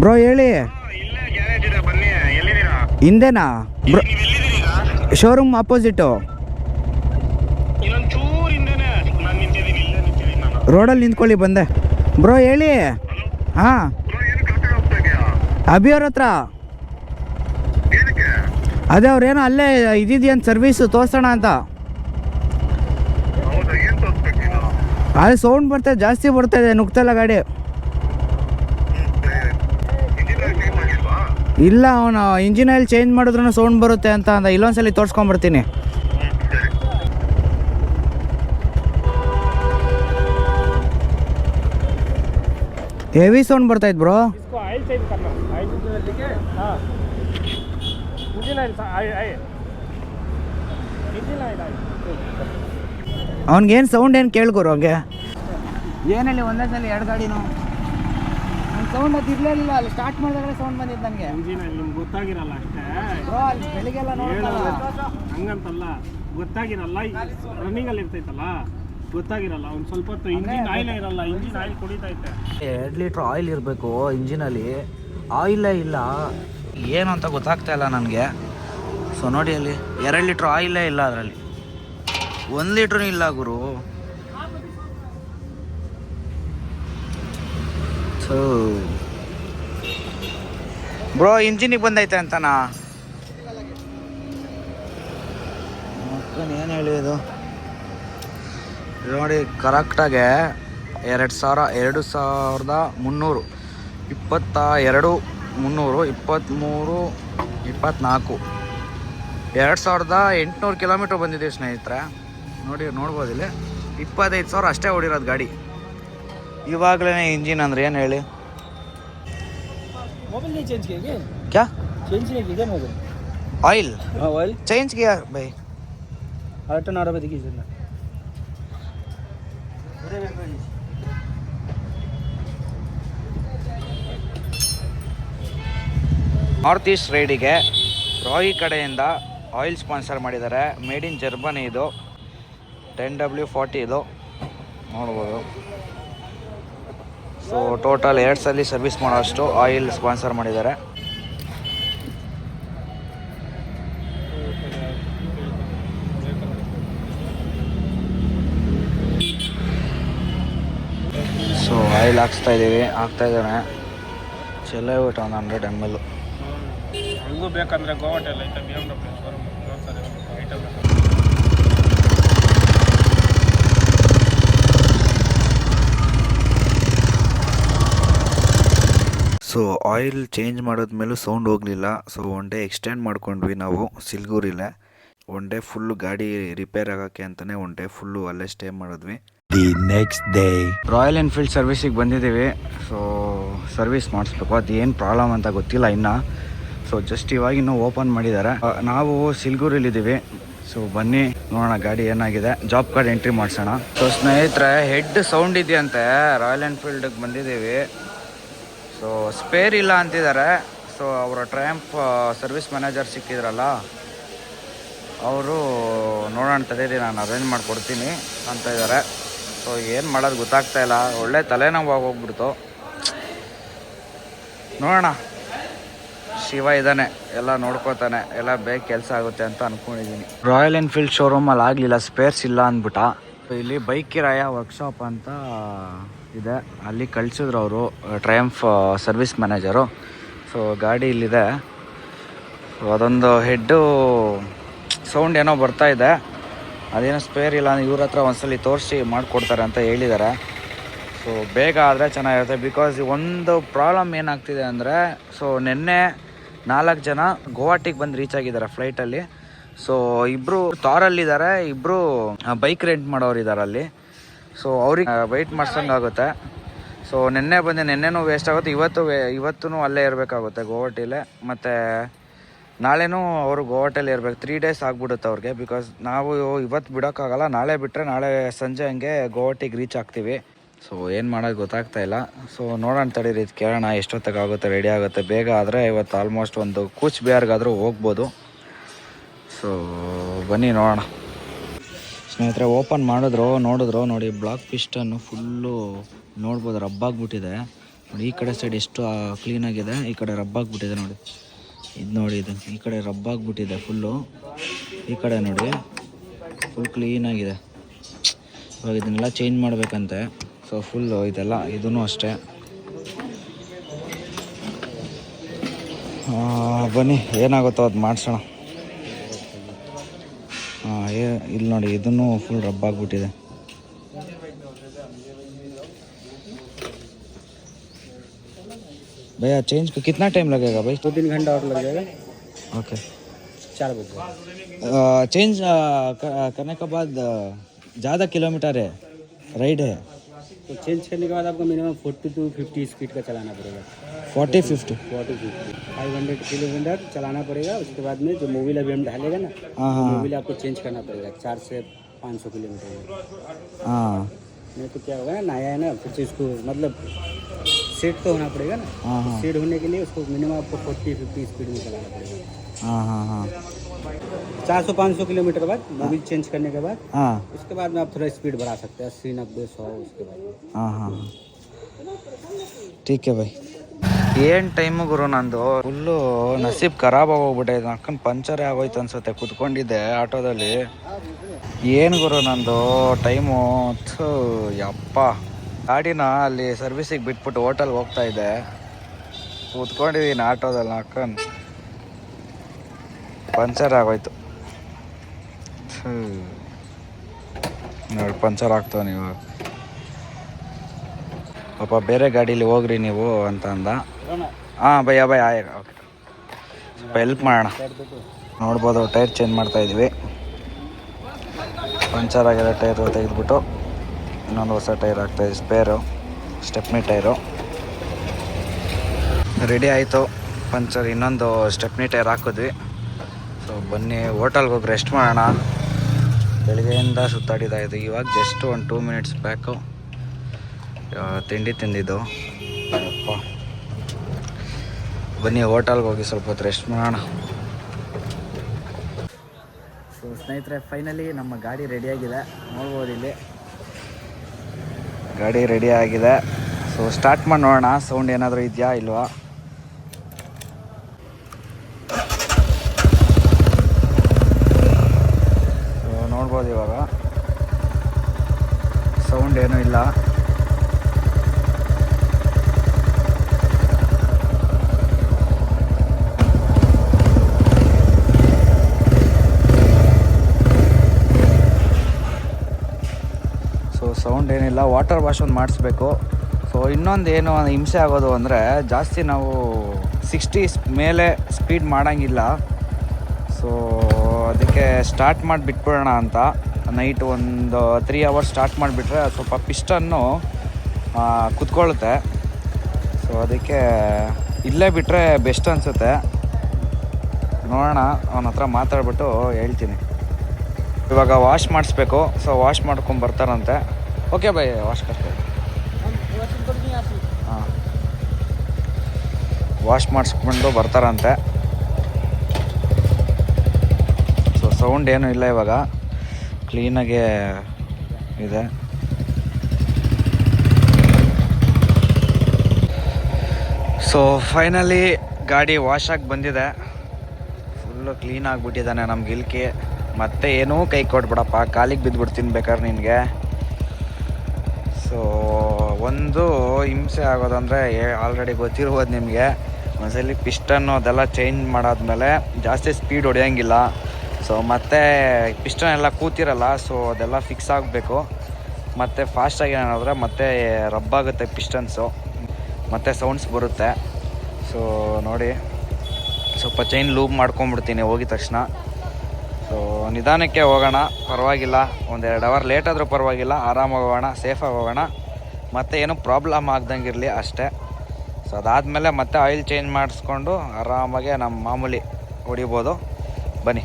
Bro ಹೇಳಿ. ಹಿಂದೆನಾ? Showroom opposite ರೋಡಲ್ಲಿ ನಿಂತ್ಕೊಳ್ಳಿ, ಬಂದೆ. ಬ್ರೋ ಹೇಳಿ. ಹಾಂ. ಬ್ರೋ ಏನು ಕರ್ಕೊಂಡು ಹೋಗ್ತಾ ಇದೆಯಾ ಅಭಿ ಅವ್ರ ಹತ್ರ ಅದೇ ಅವ್ರೇನೋ ಅಲ್ಲೇ ಇದಿದೆಯಂತ ಸರ್ವೀಸು ತೋರ್ಸೋಣ ಅಂತ. ಅಲ್ಲಿ ಸೌಂಡ್ ಬರ್ತದೆ ಜಾಸ್ತಿ ಬರ್ತಾ ಇದೆ ನುಗ್ತಲ್ಲ ಗಾಡಿ. ಇಲ್ಲ ಅವನು ಇಂಜಿನ್ ಆಯಿಲ್ ಚೇಂಜ್ ಮಾಡಿದ್ರೂ ಸೌಂಡ್ ಬರುತ್ತೆ ಅಂತ ಅಂದ. ಇಲ್ಲೊಂದ್ಸಲ ತೋರಿಸ್ಕೊಂಬರ್ತೀನಿ ಹೆವಿ ಸೌಂಡ್ ಬರ್ತಾಯಿತ್ತು ಬ್ರೋ ಅವ್ನಿಗೇನು ಸೌಂಡ್ ಏನು ಕೇಳ್ಕೊರು ಅವ್ಗೆ ಏನಲ್ಲಿ ಒಂದೇ ಸಲ ಎರಡು ಗಾಡಿನೂ. ಸೌಂಡ್ ಅದು ಇರಲಿಲ್ಲ ಅಲ್ಲಿ ಸ್ಟಾರ್ಟ್ ಮಾಡಿದ್ರೆ ಸೌಂಡ್ ಬಂದಿದ್ದು ನನಗೆ. ಇಂಜಿನಲ್ಲಿ ನಿಮ್ಗೆ ಗೊತ್ತಾಗಿರಲ್ಲ ಅಷ್ಟೇ. ಬ್ರೋ ಅಲ್ಲಿ ಬೆಳಿಗ್ಗೆಲ್ಲ ನೋಡಲ್ಲ ಹಂಗಂತಲ್ಲ ಗೊತ್ತಾಗಿರಲ್ಲ. ರನ್ನಿಂಗಲ್ಲಿ ಇರ್ತೈತಲ್ಲ ಗೊತ್ತಾಗಿರಲ್ಲ. ಒಂದು ಸ್ವಲ್ಪ ಹೊತ್ತು ಇಂಜಿನ್ ಆಯಿಲ್ ಇರಲ್ಲ ಇಂಜಿನ್ ಆಯಿಲ್ ಕುಡಿತೈತೆ ಎರಡು ಲೀಟ್ರ್ ಆಯಿಲ್ ಇರಬೇಕು ಇಂಜಿನಲ್ಲಿ ಆಯಿಲೇ ಇಲ್ಲ. ಏನು ಅಂತ ಗೊತ್ತಾಗ್ತಾ ಇಲ್ಲ ನನಗೆ. ಸೊ ನೋಡಿ ಅಲ್ಲಿ ಎರಡು ಲೀಟ್ರ್ ಆಯಿಲೇ ಇಲ್ಲ ಅದರಲ್ಲಿ. ಒಂದು ಲೀಟ್ರೂ ಇಲ್ಲ ಗುರು. ಬ್ರೋ, ಇಂಜಿನಿಗೆ ಬಂದೈತೆ ಅಂತನಾ? ಏನು ಹೇಳಿ ಇದು? ನೋಡಿ ಕರೆಕ್ಟಾಗೆ ಎರಡು ಸಾವಿರ, ಎರಡು ಸಾವಿರದ ಮುನ್ನೂರು, ಇಪ್ಪತ್ತ ಎರಡು ಮುನ್ನೂರು ಇಪ್ಪತ್ತ್ಮೂರು ಇಪ್ಪತ್ತ್ನಾಲ್ಕು ಎರಡು ಸಾವಿರದ ಎಂಟುನೂರು ಕಿಲೋಮೀಟ್ರ್ ಬಂದಿದ್ದೀವಿ ಸ್ನೇಹಿತರೆ. ನೋಡಿ ನೋಡ್ಬೋದಿಲ್ಲ ಇಪ್ಪತ್ತೈದು ಸಾವಿರ ಅಷ್ಟೇ ಓಡಿರೋದು ಗಾಡಿ. ಇವಾಗಲೇ ಇಂಜಿನ್ ಅಂದ್ರೆ ಏನು ಹೇಳಿ? ಕ್ಯಾ? Oil change gear by. Auto ನಾರ ಬದಿಗೆ ನಾರ್ತ್ ಈಸ್ಟ್ ರೈಡಿಗೆ ರಾಯಿ ಕಡೆಯಿಂದ ಆಯಿಲ್ ಸ್ಪಾನ್ಸರ್ ಮಾಡಿದ್ದಾರೆ. ಮೇಡ್ ಇನ್ ಜರ್ಮನಿ ಇದು. ಟೆನ್ ಡಬ್ಲ್ಯೂ ಫಾರ್ಟಿ ಇದು. ನೋಡ್ಬೋದು. ಸೊ ಟೋಟಲ್ ಎರಡು ಸಲ ಸರ್ವಿಸ್ ಮಾಡೋಷ್ಟು ಆಯಿಲ್ ಸ್ಪಾನ್ಸರ್ ಮಾಡಿದ್ದಾರೆ. ಸೊ ಆಯಿಲ್ ಹಾಕ್ಸ್ತಾ ಇದ್ದೀವಿ, ಹಾಕ್ತಾ ಇದ್ದಾನೆ. ಚೆಲ್ಲ ಬಿಟ್ಟು ಒಂದು ಹಂಡ್ರೆಡ್ ಎಂ ಎಲ್ ಬೇಕಂದ್ರೆ ಗೋವಾಟೆಲ್ಲ ಐತೆ B M W so oil change ಮಾಡಿದ್ಮೇಲೂ sound ಹೋಗಲಿಲ್ಲ. ಸೊ ಒನ್ ಡೇ ಎಕ್ಸ್ಟೆಂಡ್ ಮಾಡ್ಕೊಂಡ್ವಿ ನಾವು ಸಿಲ್ಗೂರಿಲ್ಲೇ. ಒನ್ ಡೇ ಫುಲ್ಲು ಗಾಡಿ ರಿಪೇರ್ ಆಗೋಕ್ಕೆ ಅಂತಲೇ ಒನ್ ಡೇ ಫುಲ್ಲು ಅಲ್ಲೇ ಸ್ಟೇ ಮಾಡಿದ್ವಿ. The next day Royal Enfield ಸರ್ವಿಸಿಗೆ ಬಂದಿದ್ದೀವಿ. ಸೊ ಸರ್ವಿಸ್ ಮಾಡಿಸ್ಬೇಕು. ಅದು ಏನು ಪ್ರಾಬ್ಲಮ್ ಅಂತ ಗೊತ್ತಿಲ್ಲ ಇನ್ನು. ಸೊ ಜಸ್ಟ್ ಇವಾಗ ಇನ್ನೂ ಓಪನ್ ಮಾಡಿದ್ದಾರೆ. ನಾವು ಸಿಲ್ಗೂರಿಲಿದ್ದೀವಿ. ಸೊ ಬನ್ನಿ ನೋಡೋಣ ಗಾಡಿ ಏನಾಗಿದೆ. ಜಾಬ್ ಕಾರ್ಡ್ ಎಂಟ್ರಿ ಮಾಡಿಸೋಣ. ಸೊ ಸ್ನೇಹಿತರೆ ಹೆಡ್ ಸೌಂಡ್ ಇದೆಯಂತೆ. ರಾಯಲ್ ಎನ್ಫೀಲ್ಡಿಗೆ ಬಂದಿದ್ದೀವಿ. ಸೊ ಸ್ಪೇರ್ ಇಲ್ಲ ಅಂತಿದ್ದಾರೆ. ಸೊ ಅವರ ಟ್ರ್ಯಾಂಪ್ ಸರ್ವಿಸ್ ಮ್ಯಾನೇಜರ್ ಸಿಕ್ಕಿದ್ರಲ್ಲ, ಅವರು ನೋಡೋಣ ತಡೀರಿ, ನಾನು ಅರೇಂಜ್ ಮಾಡಿಕೊಡ್ತೀನಿ ಅಂತ ಇದ್ದಾರೆ. ಸೊ ಏನು ಮಾಡೋದು ಗೊತ್ತಾಗ್ತಾ ಇಲ್ಲ. ಒಳ್ಳೆ ತಲೆನೋವು ಹೋಗ್ಬಿಡ್ತು. ನೋಡೋಣ. ಶಿವ ಇದ್ದಾನೆ. ಎಲ್ಲ ನೋಡ್ಕೋತಾನೆ. ಎಲ್ಲ ಬೇಗ ಕೆಲಸ ಆಗುತ್ತೆ ಅಂತ ಅಂದ್ಕೊಂಡಿದ್ದೀನಿ ರಾಯಲ್ ಎನ್ಫೀಲ್ಡ್ ಶೋರೂಮಲ್ಲಿ ಆಗಲಿಲ್ಲ. ಸ್ಪೇರ್ಸ್ ಇಲ್ಲ ಅಂದ್ಬಿಟ್ಟ. ಇಲ್ಲಿ ಬೈಕ್ ಕಿರಾಯ ವರ್ಕ್ಶಾಪ್ ಅಂತ ಇದೆ. ಅಲ್ಲಿ ಕಳಿಸಿದ್ರು ಅವರು ಟ್ರಯಂಫ್ ಸರ್ವಿಸ್ ಮ್ಯಾನೇಜರು ಸೊ ಗಾಡಿ ಇಲ್ಲಿದೆ. ಅದೊಂದು ಹೆಡ್ಡು ಸೌಂಡ್ ಏನೋ ಬರ್ತಾ ಇದೆ. ಅದೇನೋ ಸ್ಪೇರ್ ಇಲ್ಲ, ಇವ್ರ ಹತ್ರ ಒಂದ್ಸಲಿ ತೋರಿಸಿ ಮಾಡಿಕೊಡ್ತಾರೆ ಅಂತ ಹೇಳಿದ್ದಾರೆ ಸೊ ಬೇಗ ಆದರೆ ಚೆನ್ನಾಗಿರುತ್ತೆ. ಬಿಕಾಸ್ ಒಂದು ಪ್ರಾಬ್ಲಮ್ ಏನಾಗ್ತಿದೆ ಅಂದರೆ ಸೊ ನಿನ್ನೆ ನಾಲ್ಕು ಜನ ಗುವಾಹಟಿಗೆ ಬಂದು ರೀಚ್ ಆಗಿದ್ದಾರೆ ಫ್ಲೈಟಲ್ಲಿ ಸೊ ಇಬ್ಬರು ತಾರಲ್ಲಿದ್ದಾರೆ ಇಬ್ಬರು ಬೈಕ್ ರೆಂಟ್ ಮಾಡೋರು ಇದ್ದಾರೆ ಅಲ್ಲಿ. ಸೊ ಅವ್ರಿಗೆ ವೆಯ್ಟ್ ಮಾಡ್ಸಂಗಾಗುತ್ತೆ. ಸೊ ನಿನ್ನೆ ಬಂದು, ನಿನ್ನೆನೂ ವೇಸ್ಟ್ ಆಗುತ್ತೆ. ಇವತ್ತು ವೇ- ಇವತ್ತೂ ಅಲ್ಲೇ ಇರಬೇಕಾಗುತ್ತೆ ಗೋವಾಟಿಲೆ ಮತ್ತು, ನಾಳೆನೂ ಅವರು ಗೋವಾಟಲ್ಲಿ ಇರ್ಬೇಕು. ತ್ರೀ ಡೇಸ್ ಆಗ್ಬಿಡುತ್ತೆ ಅವ್ರಿಗೆ ಬಿಕಾಸ್ ನಾವು ಇವತ್ತು ಬಿಡೋಕ್ಕಾಗಲ್ಲ. ನಾಳೆ ಬಿಟ್ಟರೆ ನಾಳೆ ಸಂಜೆ ಹಂಗೆ ಗೋವಾಟಿಗೆ ರೀಚ್ ಆಗ್ತೀವಿ. ಸೊ ಏನು ಮಾಡೋದು ಗೊತ್ತಾಗ್ತಾ ಇಲ್ಲ. ಸೊ ನೋಡೋಣ ತಡೀರಿ ಇದು ಕೇಳೋಣ ಎಷ್ಟೊತ್ತಿಗೆ ಆಗುತ್ತೆ ರೆಡಿ ಆಗುತ್ತೆ. ಬೇಗ ಆದರೆ ಇವತ್ತು ಆಲ್ಮೋಸ್ಟ್ ಒಂದು ಕೂಚ್ ಬಿಹಾರ್ಗಾದರೂ ಹೋಗ್ಬೋದು. ಸೊ ಬನ್ನಿ ನೋಡೋಣ. ಸ್ನೇಹಿತರೆ, ಓಪನ್ ಮಾಡಿದ್ರು, ನೋಡಿದ್ರು ನೋಡಿ, ಬ್ಲಾಕ್ ಪಿಸ್ಟನ್ನು ಫುಲ್ಲು ನೋಡ್ಬೋದು, ರಬ್ಬಾಗ್ಬಿಟ್ಟಿದೆ. ನೋಡಿ, ಈ ಕಡೆ ಸೈಡ್ ಎಷ್ಟು ಕ್ಲೀನಾಗಿದೆ ಈ ಕಡೆ ರಬ್ಬಾಗ್ಬಿಟ್ಟಿದೆ ನೋಡಿ. ಇದು ನೋಡಿ, ಇದು, ಈ ಕಡೆ ರಬ್ಬಾಗ್ಬಿಟ್ಟಿದೆ ಫುಲ್ಲು ಈ ಕಡೆ ನೋಡಿ ಫುಲ್ ಕ್ಲೀನಾಗಿದೆ ಇವಾಗ ಇದನ್ನೆಲ್ಲ ಚೇಂಜ್ ಮಾಡಬೇಕಂತೆ. ಸೊ ಫುಲ್ಲು ಇದೆಲ್ಲ ಇದೂ ಅಷ್ಟೇ. ಬನ್ನಿ, ಏನಾಗುತ್ತೋ ಅದು ಮಾಡಿಸೋಣ. ಹಾಂ ಏ ಇಲ್ಲಿ ನೋಡಿ ಇದನ್ನು ಫುಲ್ ರಬ್ಬಾಗ್ಬಿಟ್ಟಿದೆ भैया चेंज को कितना टाइम लगेगा भाई दो तीन घंटा और लग जाएगा ओके चार बजे चेंज करने के बाद ज़्यादा किलोमीटर है राइड है तो चेंज करने के बाद आपको minimum forty to fifty speed का चलाना पड़ेगा forty fifty. Forty fifty. Five hundred kilometre चलाना पड़ेगा उसके बाद में जो मोबिल अभी हम डालेगा ना हाँ, हाँ, हाँ। मोबिल आपको चेंज करना पड़ेगा चार से पाँच सौ किलोमीटर। हाँ। नहीं तो क्या होगा ना नया है ना फिर इसको मतलब सीट तो होना पड़ेगा ना। हाँ, हाँ। सीट होने के लिए उसको मिनिमम आपको फोर्टी फिफ्टी स्पीड में चलाना पड़ेगा। हाँ हाँ हाँ। चार सौ पाँच सौ किलोमीटर बाद मोबिल चेंज करने के बाद हाँ। उसके बाद में आप थोड़ा स्पीड बढ़ा सकते हैं अस्सी नब्बे सौ उसके बाद हाँ हाँ। ठीक है भाई। ಏನು ಟೈಮ್ ಗುರು ನಂದು? ಫುಲ್ಲು ನಸೀಬ್ ಖರಾಬ್ ಆಗೋಗ್ಬಿಟ್ಟೈತೆ ಅಕ್ಕನ್ ಪಂಚರೇ ಆಗೋಯ್ತು ಅನ್ಸುತ್ತೆ. ಕುತ್ಕೊಂಡಿದ್ದೆ ಆಟೋದಲ್ಲಿ. ಏನು ಗುರು ನಂದು? ಟೈಮು ಯಪ್ಪ. ಗಾಡಿನ ಅಲ್ಲಿ ಸರ್ವಿಸಿಗೆ ಬಿಟ್ಬಿಟ್ಟು ಹೋಟೆಲ್ಗೆ ಹೋಗ್ತಾ ಇದ್ದೆ. ಕೂತ್ಕೊಂಡಿದ್ದೀನಿ ಆಟೋದಲ್ಲಿ ಅಕ್ಕನ್ ಪಂಚರ್ ಆಗೋಯ್ತು. ನೋಡಿ, ಪಂಚರ್ ಆಗ್ತಾವ ನೀವು. ಪಾಪ ಬೇರೆ ಗಾಡೀಲಿ ಹೋಗ್ರಿ ನೀವು ಅಂತ ಅಂದ. ಹಾಂ, ಭಯ ಭಯ ಆಯ ಓಕೆ ಸ್ವಲ್ಪ ಹೆಲ್ಪ್ ಮಾಡೋಣ. ನೋಡ್ಬೋದು, ಟೈರ್ ಚೇಂಜ್ ಮಾಡ್ತಾ ಇದೀವಿ ಪಂಚರ್ ಆಗಿರೋ ಟೈರ್ ತೆಗೆದ್ಬಿಟ್ಟು. ಇನ್ನೊಂದು ಹೊಸ ಟೈರ್ ಆಗ್ತಾಯಿದೆ ಸ್ಪೇರು ಸ್ಟೆಪ್ನಿ ಟೈರು ರೆಡಿ ಆಯಿತು. ಪಂಚರ್, ಇನ್ನೊಂದು ಸ್ಟೆಪ್ನಿ ಟೈರ್ ಹಾಕಿದ್ವಿ. ಸೊ ಬನ್ನಿ ಹೋಟೆಲ್ಗೆ ಹೋಗಿ ರೆಸ್ಟ್ ಮಾಡೋಣ. ಬೆಳಗ್ಗೆಯಿಂದ ಸುತ್ತಾಡಿದಾಯಿತು ಇವಾಗ ಜಸ್ಟ್ ಒಂದು ಟೂ ಮಿನಿಟ್ಸ್ ಬ್ಯಾಕು ತಿಂಡಿ ತಿಂದಿದ್ದು. ಬನ್ನಿ, ಹೋಟೆಲ್ಗೆ ಹೋಗಿ ಸ್ವಲ್ಪ ಹೊತ್ತು ರೆಸ್ಟ್ ಮಾಡೋಣ. ಸೊ ಸ್ನೇಹಿತರೆ ಫೈನಲಿ ನಮ್ಮ ಗಾಡಿ ರೆಡಿಯಾಗಿದೆ ನೋಡ್ಬೋದು ಇಲ್ಲಿ. ಗಾಡಿ ರೆಡಿ ಆಗಿದೆ. ಸೊ ಸ್ಟಾರ್ಟ್ ಮಾಡಿ ನೋಡೋಣ. ಸೌಂಡ್ ಏನಾದರೂ ಇದೆಯಾ ಇಲ್ವಾ? ಸೊ ನೋಡ್ಬೋದು ಇವಾಗ. ಸೌಂಡ್ ಏನೂ ಇಲ್ಲ ಸೊ ಸೌಂಡ್ ಏನಿಲ್ಲ, ವಾಟರ್ ವಾಶ್ ಒಂದು ಮಾಡಿಸ್ಬೇಕು. ಸೊ ಇನ್ನೊಂದು ಏನು ಹಿಂಸೆ ಆಗೋದು ಅಂದರೆ, ಜಾಸ್ತಿ ನಾವು ಸಿಕ್ಸ್ಟಿ ಮೇಲೆ ಸ್ಪೀಡ್ ಮಾಡೋಂಗಿಲ್ಲ. ಸೊ ಅದಕ್ಕೆ ಸ್ಟಾರ್ಟ್ ಮಾಡಿ ಬಿಟ್ಬಿಡೋಣ ಅಂತ. ನೈಟ್ ಒಂದು ತ್ರೀ ಅವರ್ಸ್ ಸ್ಟಾರ್ಟ್ ಮಾಡಿಬಿಟ್ರೆ ಸ್ವಲ್ಪ ಪಿಸ್ಟನ್ನು ಕುತ್ಕೊಳ್ಳುತ್ತೆ ಸೊ ಅದಕ್ಕೆ ಇಲ್ಲೇ ಬಿಟ್ಟರೆ ಬೆಸ್ಟ್ ಅನಿಸುತ್ತೆ. ನೋಡೋಣ, ಅವನ ಹತ್ರ ಮಾತಾಡ್ಬಿಟ್ಟು ಹೇಳ್ತೀನಿ. ಇವಾಗ ವಾಶ್ ಮಾಡಿಸ್ಬೇಕು. ಸೊ ವಾಶ್ ಮಾಡ್ಕೊಂಡು ಬರ್ತಾರಂತೆ. ಓಕೆ ಬಾಯ್ ವಾಶ್ ಕರ್ಕೊಂಡು ಹಾಂ. ವಾಶ್ ಮಾಡಿಸ್ಕೊಂಡು ಬರ್ತಾರಂತೆ. ಸೊ ಸೌಂಡ್ ಏನೂ ಇಲ್ಲ ಇವಾಗ. ಕ್ಲೀನಾಗೆ ಇದೆ. ಸೊ ಫೈನಲಿ ಗಾಡಿ ವಾಶ್ ಆಗಿ ಬಂದಿದೆ. ಫುಲ್ಲು ಕ್ಲೀನ್ ಆಗಿಬಿಟ್ಟಿದ್ದಾನೆ ನಮ್ಮ ಗಿಲ್ಕಿ ಮತ್ತೆ ಏನೂ ಕೈ ಕೊಟ್ಬಿಡಪ್ಪ ಕಾಲಿಗೆ ಬಿದ್ದುಬಿಡ್ತೀನಿ ಬೇಕಾದ್ರೆ ನಿನಗೆ. ಸೊ ಒಂದು ಹಿಂಸೆ ಆಗೋದಂದರೆ ಆಲ್ರೆಡಿ ಗೊತ್ತಿರ್ಬೋದು ನಿಮಗೆ. ಒಂದ್ಸಲಿ ಪಿಸ್ಟನ್ನು ಅದೆಲ್ಲ ಚೇಂಜ್ ಮಾಡಾದ್ಮೇಲೆ ಜಾಸ್ತಿ ಸ್ಪೀಡ್ ಹೊಡೆಯೋಂಗಿಲ್ಲ. ಸೊ ಮತ್ತೆ ಪಿಸ್ಟನ್ ಎಲ್ಲ ಕೂತಿರಲ್ಲ ಸೊ ಅದೆಲ್ಲ ಫಿಕ್ಸ್ ಆಗಬೇಕು. ಮತ್ತು ಫಾಸ್ಟಾಗಿ ಏನಾದರೆ ಮತ್ತೆ ರಬ್ಬಾಗುತ್ತೆ ಪಿಸ್ಟನ್ಸು ಮತ್ತು ಸೌಂಡ್ಸ್ ಬರುತ್ತೆ. ಸೊ ನೋಡಿ. ಸ್ವಲ್ಪ ಚೈನ್ ಲೂಪ್ ಮಾಡ್ಕೊಂಬಿಡ್ತೀನಿ ಹೋಗಿದ ತಕ್ಷಣ. ಸೊ ನಿಧಾನಕ್ಕೆ ಹೋಗೋಣ, ಪರವಾಗಿಲ್ಲ. ಒಂದೆರಡು ಅವರ್ ಲೇಟ್ ಆದರೂ ಪರವಾಗಿಲ್ಲ, ಆರಾಮಾಗಿ ಹೋಗೋಣ ಸೇಫಾಗಿ ಹೋಗೋಣ. ಮತ್ತು ಏನೂ ಪ್ರಾಬ್ಲಮ್ ಆಗ್ದಂಗೆ ಇರಲಿ ಅಷ್ಟೇ. ಸೊ ಅದಾದಮೇಲೆ ಮತ್ತೆ ಆಯಿಲ್ ಚೇಂಜ್ ಮಾಡಿಸ್ಕೊಂಡು ಆರಾಮಾಗೆ ನಮ್ಮ ಮಾಮೂಲಿ ಹೊಡಿಬೋದು. ಬನ್ನಿ.